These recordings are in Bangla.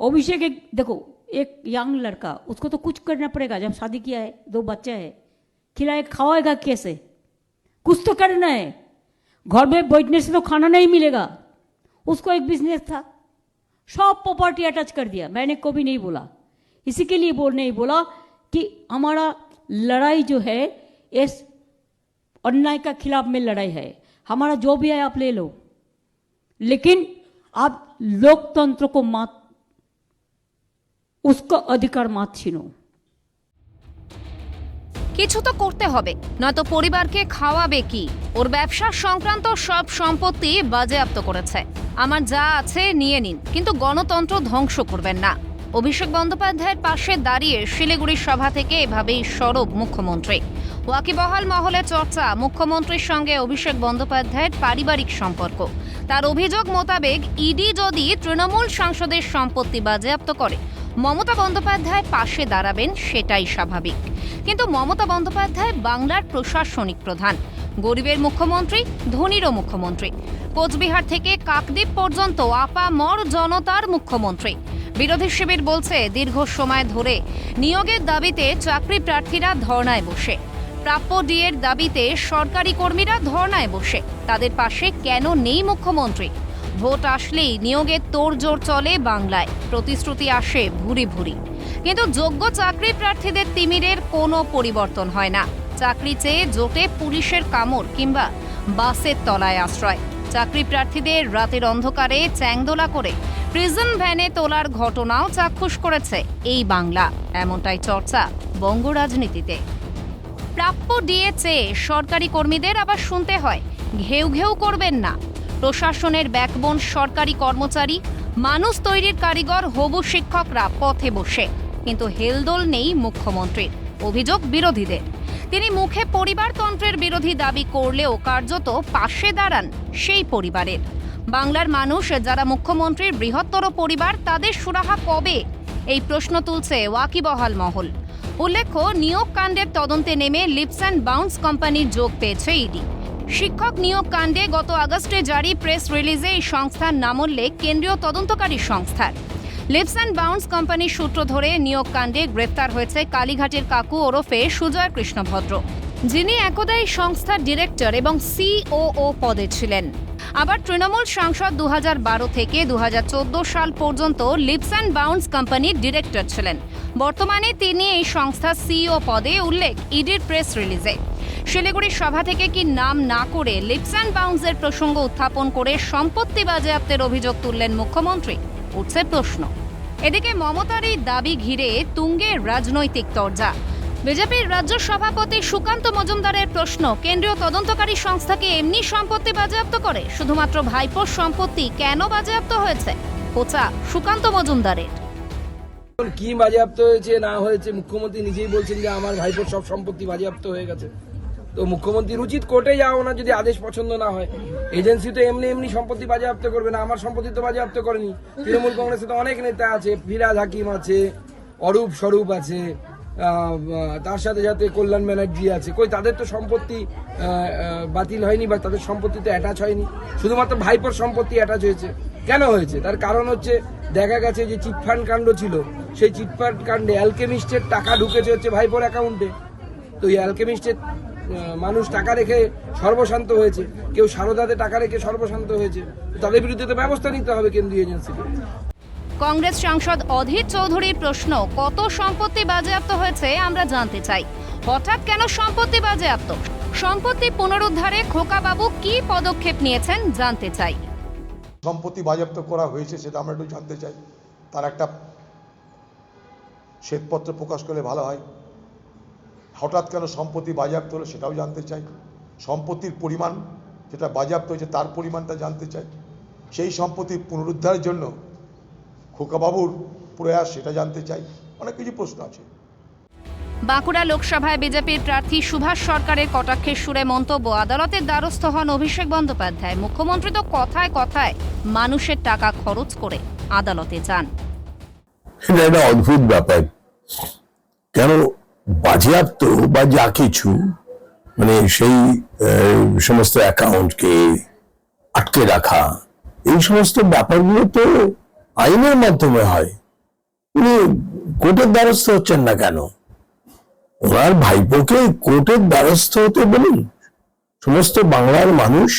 अभिषेक एक, देखो, एक यंग लड़का, उसको तो कुछ करना पड़ेगा। जब शादी किया है, दो बच्चा है, खिलाए खावाएगा कैसे? कुछ तो करना है। घर में बैठने से तो खाना नहीं मिलेगा। उसको एक बिज़नेस था। सब प्रॉपर्टी अटैच कर दिया। मैंने कभी नहीं बोला। इसी के लिए बोल, नहीं बोला कि हमारा लड़ाई जो है, इस अन्याय का खिलाफ में लड़ाई है। हमारा जो भी है, आप ले लो। लेकिन आप लोकतंत्र को मत उसका अधिकार मत छीनो কিছু তো করতে হবে নয়তো পরিবারকে খাওয়াবে কি ওর ব্যবসা সংক্রান্ত সব সম্পত্তি বাজেয়াপ্ত করেছে আমার যা আছে নিয়ে নিন কিন্তু গণতন্ত্র ধ্বংস করবেন না অভিষেক বন্দ্যোপাধ্যায়ের পাশে দাঁড়িয়ে শিলিগুড়ির সভা থেকে এভাবেই সরব মুখ্যমন্ত্রী ওয়াকিবহাল মহলে চর্চা মুখ্যমন্ত্রীর সঙ্গে অভিষেক বন্দ্যোপাধ্যায়ের পারিবারিক সম্পর্ক তার অভিযোগ মোতাবেক ইডি যদি তৃণমূল সাংসদের সম্পত্তি বাজেয়াপ্ত করে মমতা বন্দ্যোপাধ্যায় পাশে দাঁড়াবেন সেটাই স্বাভাবিক। কিন্তু মমতা বন্দ্যোপাধ্যায় বাংলার প্রশাসনিক প্রধান। গরিবের মুখ্যমন্ত্রী, ধনীরও মুখ্যমন্ত্রী। কোচবিহার থেকে কাকদ্বীপ পর্যন্ত আপামর জনতার মুখ্যমন্ত্রী। বিরোধী শিবির বলছে, দীর্ঘ সময় ধরে নিয়োগের দাবিতে চাকরি প্রার্থীরা ধর্নায় বসে। প্রাপ্য ডিএর দাবিতে সরকারি কর্মীরা ধর্নায় বসে। তাদের পাশে কেন নেই মুখ্যমন্ত্রী? ভোট আসলেই নিয়োগের তোড়জোড় চলে বাংলায়। প্রতিশ্রুতি আসে ভুরি ভুরি। কিন্তু যোগ্য চাকরি প্রার্থীদের তিমিরের কোনো পরিবর্তন হয় না। চাকরি চেয়ে জোটে পুলিশের কামড় কিংবা বাসের তলায় আশ্রয়। চাকরি প্রার্থীদের রাতের অন্ধকারে চ্যাংদোলা করে প্রিজন ভ্যানে তোলার ঘটনাও চাক্ষুষ করেছে এই বাংলা। এমনটাই চর্চা বঙ্গ রাজনীতিতে। প্রাপ্য ডিএ চেয়ে সরকারি কর্মীদের আবার শুনতে হয়, ঘেউ ঘেউ করবেন না। প্রশাসনের ব্যাকবোন সরকারি কর্মচারী, মানুষ তৈরির কারিগর, হবু শিক্ষকরা পথে বসে। কিন্তু হেলদোল নেই মুখ্যমন্ত্রীর, অভিযোগ বিরোধীদের। তিনি মুখে পরিবারতন্ত্রের বিরোধী দাবি করলেও কার্যত পাশে দাঁড়ান সেই পরিবারের। বাংলার মানুষ, যারা মুখ্যমন্ত্রীর বৃহত্তর পরিবার, তাদের সুরাহা কবে? এই প্রশ্ন তুলছে ওয়াকিবহাল মহল। উল্লেখ্য নিয়োগ কাণ্ডের তদন্তে নেমে লিপস অ্যান্ড বাউন্স কোম্পানির যোগ পেয়েছে ইডি। শিক্ষক নিয়োগ কাণ্ডে গত আগস্টে জারি প্রেস রিলিজে এই সংস্থার নাম উল্লেখ কেন্দ্রীয় তদন্তকারী সংস্থার। লিপস অ্যান্ড বাউন্স কোম্পানির সূত্র ধরে নিয়োগ কাণ্ডে গ্রেপ্তার হয়েছে কালীঘাটের কাকু ওরফে সুজয় কৃষ্ণভদ্র। যিনি একদা এই সংস্থার ডিরেক্টর এবং সিওও পদে ছিলেন। আবার তৃণমূল সাংসদ দু বারো থেকে দু হাজার চোদ্দ সাল পর্যন্ত লিপস অ্যান্ড বাউন্স কোম্পানির ডিরেক্টর ছিলেন। বর্তমানে তিনি এই সংস্থার সিইও পদে, উল্লেখ, ইডির প্রেস রিলিজে। শিলিগুড়ির সভা থেকে কি নাম না করে লিপস অ্যান্ড বাউন্সের প্রসঙ্গ উত্থাপন করে সম্পত্তি বাজেয়াপ্তের অভিযোগ তুললেন মুখ্যমন্ত্রী? উঠছে প্রশ্ন। এদিকে মমতার এই দাবি ঘিরে তুঙ্গে রাজনৈতিক তরজা। বিজেপির রাজ্য সভাপতি সুকান্ত মজুমদারের প্রশ্ন, কেন্দ্রীয় তদন্তকারী সংস্থাকে এমনি সম্পত্তি বাজেয়াপ্ত করে? শুধুমাত্র ভাইপোর সম্পত্তি কেন বাজেয়াপ্ত হয়েছে? খোঁচা সুকান্ত মজুমদারের। কি বাজেয়াপ্ত হয়েছে, না হয়েছে, মুখ্যমন্ত্রী নিজেই বলছেন যে আমার ভাইপোর সব সম্পত্তি বাজেয়াপ্ত হয়ে গেছে। তো মুখ্যমন্ত্রীর উচিত কোর্টে যাও না, যদি আদেশ পছন্দ না হয়। এজেন্সি তো এমনি এমনি সম্পত্তি বাজেয়াপ্ত করবে না, আমার সম্পত্তি তো বাজেয়াপ্ত করেনি। তৃণমূল কংগ্রেসে তো অনেক নেতা আছে ফিরাজ হাকিম আছে, অরূপ স্বরূপ আছে। তার সাথে সাথে কল্যাণ ব্যানার্জি আছে। কই, তাদের তো সম্পত্তি বাতিল হয়নি বা তাদের সম্পত্তি তো অ্যাটাচ হয়নি। শুধুমাত্র ভাইপোর সম্পত্তি অ্যাটাচ হয়েছে। কেন হয়েছে? তার কারণ হচ্ছে, দেখা গেছে যে চিটফান্ড কাণ্ড ছিল। সেই চিটফান্ড কাণ্ডে অ্যালকেমিস্টের টাকা ঢুকেছে হচ্ছে ভাইপোর অ্যাকাউন্টে তো এই অ্যালকেমিস্টের মানুষ টাকা রেখে সর্বশান্ত হয়েছে। কেউ সারদাতে টাকা রেখে সর্বশান্ত হয়েছে। তাদের বিরুদ্ধে তো ব্যবস্থা নিতে হবে কেন্দ্রীয় এজেন্সিকে কংগ্রেস সাংসদ অধীর চৌধুরীর প্রশ্ন, কত সম্পত্তি বাজেয়াপ্ত হয়েছে আমরা জানতে চাই। হঠাৎ কেন সম্পত্তি বাজেয়াপ্ত? সম্পত্তি পুনরুদ্ধারে খোকাবাবু কি পদক্ষেপ নিয়েছেন জানতে চাই। সম্পত্তি বাজেয়াপ্ত করা হয়েছে সেটা আমরা একটু জানতে চাই। তার একটা শ্বেতপত্র প্রকাশ করলে ভালো হয়। হঠাৎ কেন সম্পত্তি বাজেয়াপ্ত হলো সেটাও জানতে চাই। সম্পত্তির পরিমাণ যেটা বাজেয়াপ্ত হয়েছে তার পরিমাণটা জানতে চাই। সেই সম্পত্তি পুনরুদ্ধারের জন্য খোকাবাবুর প্রয়াস সেটা জানতে চাই। অনেক কিছু প্রশ্ন আছে। বাঁকুড়া লোকসভায় বিজেপির প্রার্থী সুভাষ সরকারের কটাক্ষের সুরে মন্তব্য। আদালতের দ্বারস্থ হন অভিষেক বন্দ্যোপাধ্যায়। মুখ্যমন্ত্রী তো কথায় কথায় মানুষের টাকা খরচ করে আদালতে যান। এটা একটা অদ্ভুত ব্যাপার। কেন বাজেয়াপ্ত বা যা কিছু মানে সেই আহ, সমস্ত অ্যাকাউন্টকে আটকে রাখা এই সমস্ত ব্যাপারগুলো তো আইনের মাধ্যমে হয়। উনি কোর্টের দ্বারস্থ হচ্ছেন না কেন? ওনার ভাইপোকে কোর্টের দ্বারস্থ হতে বলুন। সমস্ত বাংলার মানুষ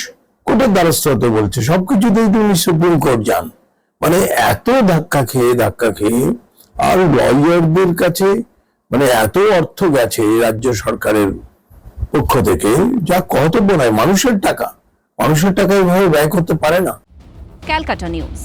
কোর্টের দ্বারস্থ হতে বলছে। সবকিছুতেই তুমি সুপ্রিম কোর্ট যান। মানে এত ধাক্কা খেয়ে ধাক্কা খেয়ে আর লয়ারদের কাছে মানে এত অর্থ গেছে রাজ্য সরকারের পক্ষ থেকে, যা কর্তব্য নয়, মানুষের টাকা। মানুষের টাকা এভাবে ব্যয় করতে পারে না। Calcutta news.